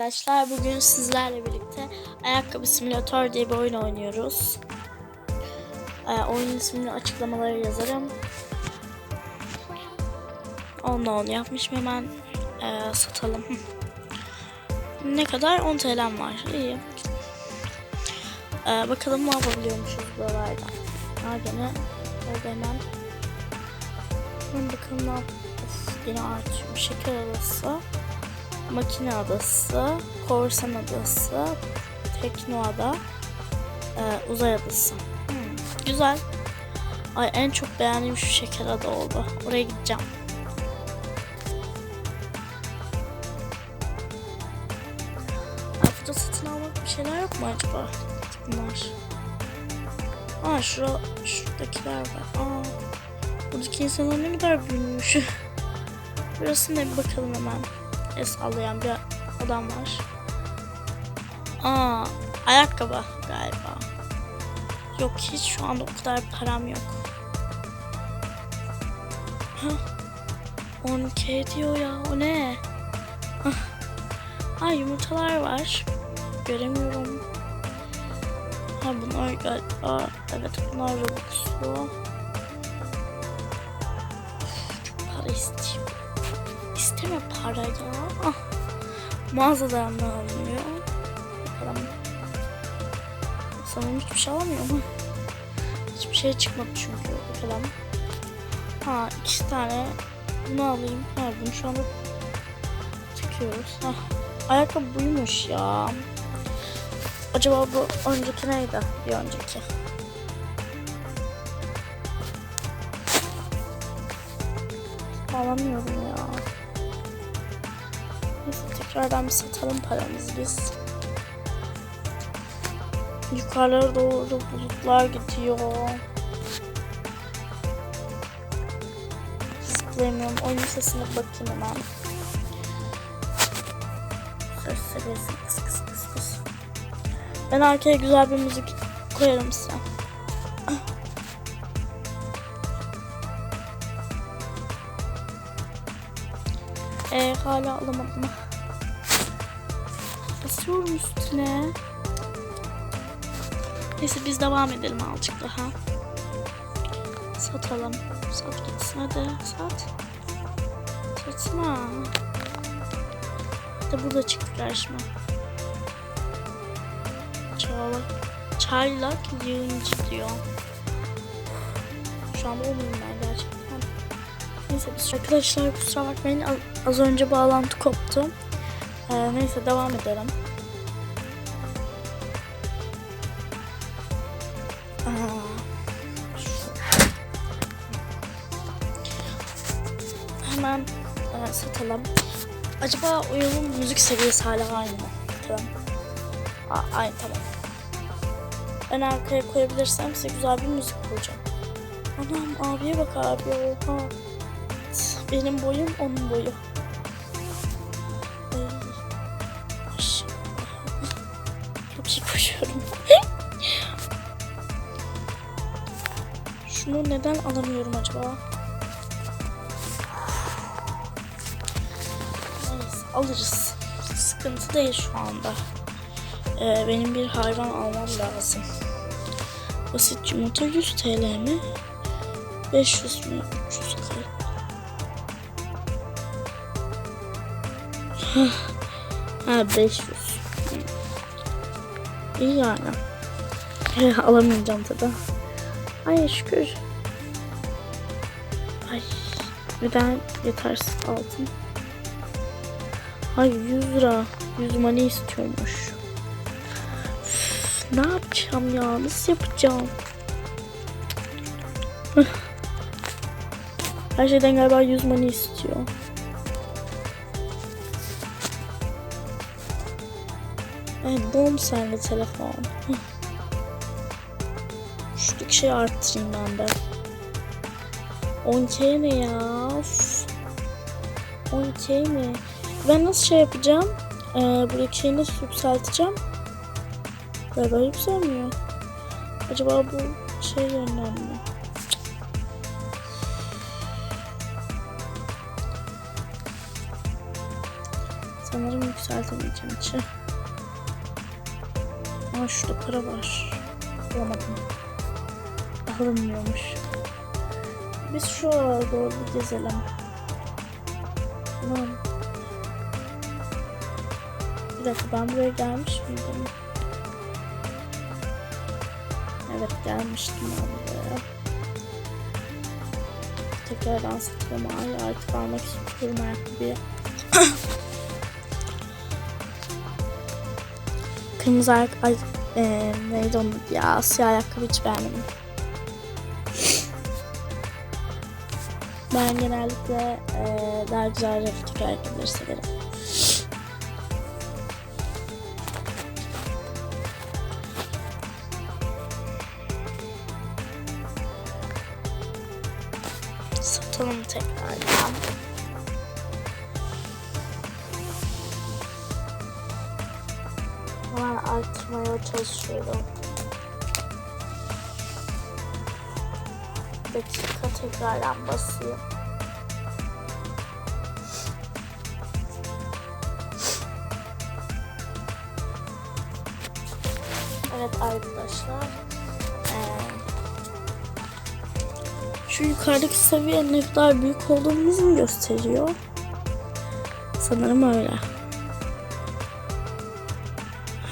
Arkadaşlar bugün sizlerle birlikte Ayakkabı Simülatör diye bir oyun oynuyoruz. Ee, oyunun ismini açıklamalara yazarım. Onunla onu yapmışım hemen ee, satalım. ne kadar? 10 TL'm var. İyi. Ee, bakalım ne yapabiliyormuşuz buralarda. Ha gene orada. Hemen bakalım ne yap. Of, yine artıyor. Şeker arası. Makine Adası, Korsan Adası, Teknoada, e, Uzay Adası. Hmm, güzel. Ay en çok beğendiğim şu şeker ada oldu. Oraya gideceğim. Ay burada satın almak bir şeyler yok mu acaba? Bunlar. Aa şura, şuradakiler var. Aa, buradaki insanlar ne kadar büyümüş. Burası ne bir bakalım hemen el sallayan bir adam var. Aa, ayakkabı galiba. Yok hiç şu anda o kadar param yok. Hah. 10k diyor ya o ne? Aa yumurtalar var. Göremiyorum. Ha bunlar galiba evet bunlar Robux'lu. İsteme para ya. Ah. Mağazadan da alınıyor. Bakalım. Sanırım hiçbir şey alamıyor mu? Hiçbir şey çıkmadı çünkü. Bakalım. Ha iki tane bunu alayım. Ha bunu şu anda tıkıyoruz. Ha. Ayakkabı buymuş ya. Acaba bu önceki neydi? Bir önceki. Alamıyorum ya. Tekrardan bir satalım paramızı biz. Yukarılara doğru bulutlar gidiyor. Zıplayamıyorum. Oyun sesine bakayım hemen. Kıs kıs kıs kıs. Ben arkaya güzel bir müzik koyarım size. Ee, hala alamadım. Basıyorum üstüne. Neyse biz devam edelim azıcık daha. Satalım. Sat gitsin hadi. Sat. Satma. De burada çıktı karşıma. Çağlak. Çaylak yığıncı diyor. Şu anda olmuyorum ben gerçekten. Neyse biz arkadaşlar kusura bakmayın az önce bağlantı koptu. Ee, neyse devam edelim. Hemen e, satalım. Acaba oyunun müzik seviyesi hala aynı mı? Bakalım. Aa, aynı tamam. Ben arkaya koyabilirsem size güzel bir müzik koyacağım. Anam abiye bak abi oha. Benim boyum onun boyu. Koşuyorum. Şunu neden alamıyorum acaba? Neyse alırız. Sıkıntı değil şu anda. Ee, benim bir hayvan almam lazım. Basit yumurta 100 TL mi? 500 mü? 340. ha 500. İyi yani. Alamayacağım tabi. Ay şükür. Ay neden yetersiz altın? Ay 100 lira. 100 money istiyormuş. Üf, ne yapacağım ya? Nasıl yapacağım? Her şeyden galiba 100 money istiyor. Evet, bom sende telefon. Hıh. Şuradaki şeyi arttırayım ben de. 10k ne ya? Of. 10k mi? Ben nasıl şey yapacağım? Ee, buradaki şeyi nasıl yükselteceğim? Galiba yükselmiyor. Acaba bu şey yönden mi? Sanırım yükseltemeyeceğim içi. Ama şurada para var. Bulamadım. Alınmıyormuş. Biz şu doğru bir gezelim. Tamam. Bir dakika ben buraya gelmiş miydim? Evet gelmiştim ben buraya. Tekrardan ay artık almak istiyorum ayakkabıyı. Kırmızı ayak... Ay, e, neydi onun ya? Siyah ayakkabı hiç beğenmedim. Ben genellikle e, daha güzel renk ayakkabıları severim. Satalım tekrardan. Arttırmaya çalışıyorum. Dakika tekrardan basayım. Evet arkadaşlar. Ee, şu yukarıdaki seviye ne kadar büyük olduğumuzu mu gösteriyor? Sanırım öyle.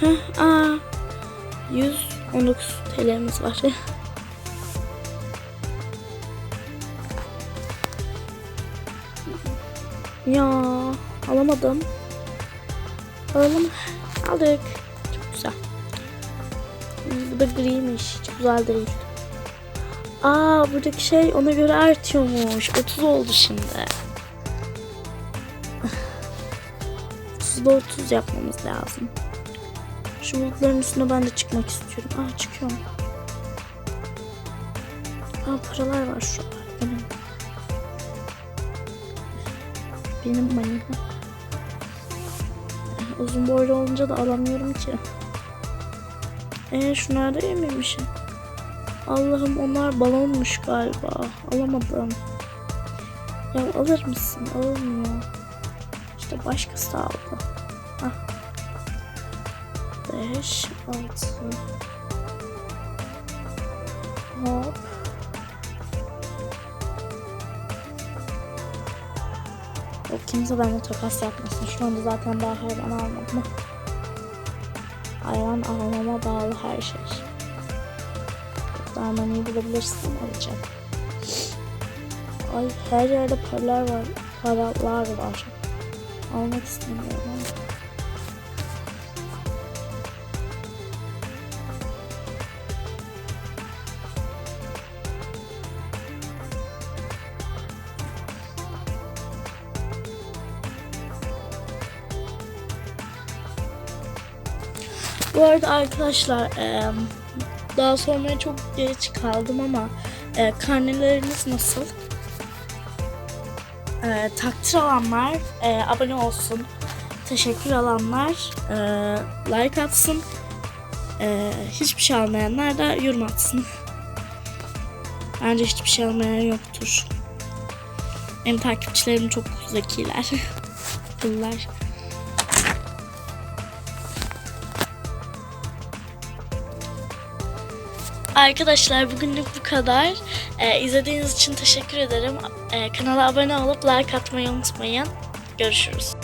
Heh, aa, 119 TL'miz var. ya alamadım. Alalım. Aldık. Çok güzel. Bu da griymiş. Hiç güzel değil. Aa buradaki şey ona göre artıyormuş. 30 oldu şimdi. 30'da 30 yapmamız lazım. Şu bulutların üstüne ben de çıkmak istiyorum. Aa çıkıyorum. Aa paralar var şu Benim. Benim manim. Uzun boylu olunca da alamıyorum ki. Eee şunlar da yememiş. Allah'ım onlar balonmuş galiba. Alamadım. Ya alır mısın? Alınmıyor. İşte başkası aldı. Ah. 5, 6. Hop. Yok kimse benimle takas yapmasın. Şu anda zaten daha hayvan almadım. Hayvan almama bağlı her şey. Daha maniyi bulabilirsem alacağım. Ay her yerde paralar var. Paralar var. Almak istemiyorum Bu arada arkadaşlar daha sonra çok geç kaldım ama eee, karneleriniz nasıl? Eee, takdir alanlar eee, abone olsun. Teşekkür alanlar like atsın. Hiçbir şey almayanlar da yorum atsın. Bence hiçbir şey almayan yoktur. Benim takipçilerim çok zekiler. Akıllılar. Arkadaşlar bugünlük bu kadar. Ee, izlediğiniz için teşekkür ederim. Ee, kanala abone olup like atmayı unutmayın. Görüşürüz.